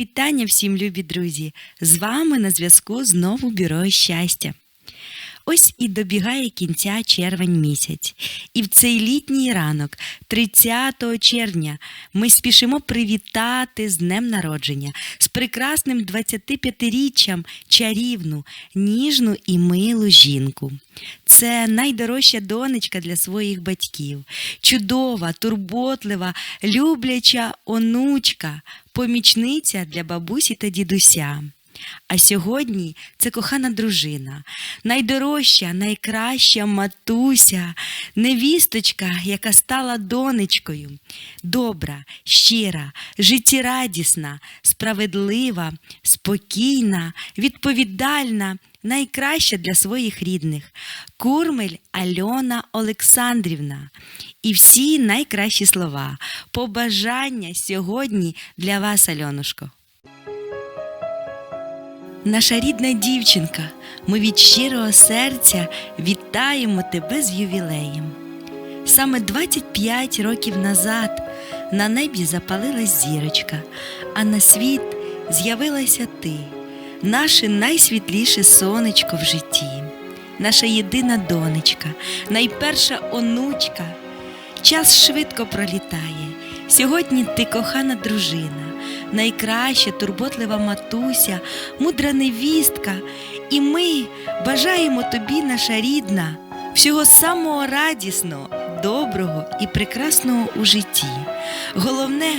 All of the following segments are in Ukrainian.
вітання всім, любі друзі! З вами на зв'язку знову Бюро щастя. Ось і добігає кінця червень місяць. І в цей літній ранок, 30 червня, ми спішимо привітати з днем народження, з прекрасним 25-річчям чарівну, ніжну і милу жінку. Це найдорожча донечка для своїх батьків, чудова, турботлива, любляча онучка, помічниця для бабусі та дідуся. А сьогодні це кохана дружина, найдорожча, найкраща матуся, невісточка, яка стала донечкою, добра, щира, життєрадісна, справедлива, спокійна, відповідальна, найкраща для своїх рідних. Курмель Альона Олександрівна. І всі найкращі слова, побажання сьогодні для вас, Альонушко. Наша рідна дівчинка, ми від щирого серця вітаємо тебе з ювілеєм. Саме 25 років назад на небі запалилась зірочка, а на світ з'явилася ти, наше найсвітліше сонечко в житті, наша єдина донечка, найперша онучка. Час швидко пролітає. Сьогодні ти кохана дружина, найкраща турботлива матуся, мудра невістка, і ми бажаємо тобі, наша рідна, всього самого радісного, доброго і прекрасного у житті. Головне,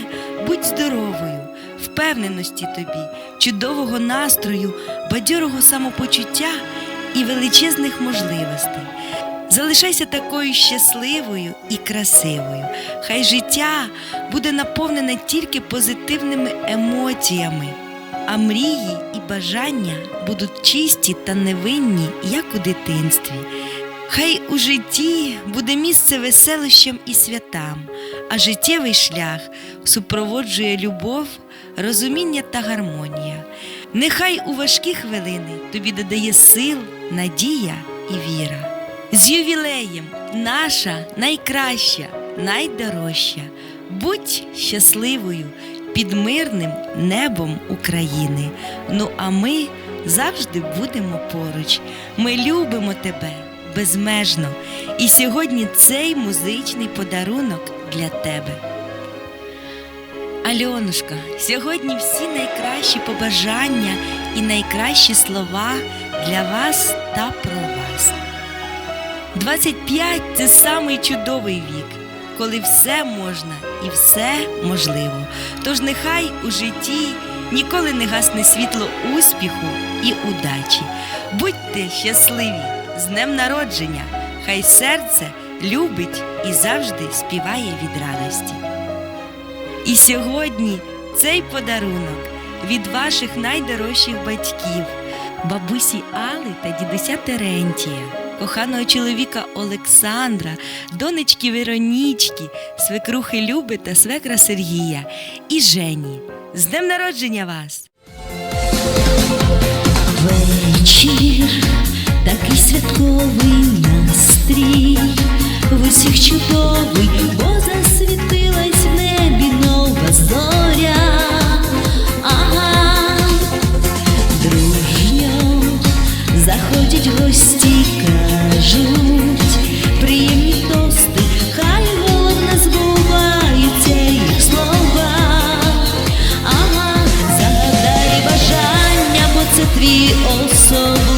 будь здоровою, впевненості тобі, чудового настрою, бадьорого самопочуття і величезних можливостей. Залишайся такою щасливою і красивою. Хай життя буде наповнене тільки позитивними емоціями, а мрії і бажання будуть чисті та невинні, як у дитинстві. Хай у житті буде місце веселощам і святам, а життєвий шлях супроводжує любов, розуміння та гармонія. Нехай у важкі хвилини тобі додає сил, надія і віра. З ювілеєм наша найкраща, найдорожча. Будь щасливою під мирним небом України. Ну а ми завжди будемо поруч. Ми любимо тебе безмежно. І сьогодні цей музичний подарунок для тебе. Альонушка, сьогодні всі найкращі побажання і найкращі слова для вас та про вас. 25 – це самий чудовий вік, коли все можна і все можливо. Тож нехай у житті ніколи не гасне світло успіху і удачі. Будьте щасливі з днем народження, хай серце любить і завжди співає від радості. І сьогодні цей подарунок від ваших найдорожчих батьків, бабусі Али та дідуся Терентія, коханого чоловіка Олександра, донечки Веронічки, свекрухи Люби та свекра Сергія і Жені. З днем народження вас! Святковий настрій, в усіх чудовий, бо засвітилась в небі нова зоря. Ага, дружньо заходять гості, кажуть, приємні тости, хай головне збуваються їх слова. Ага, загадай бажання, бо це твій особливий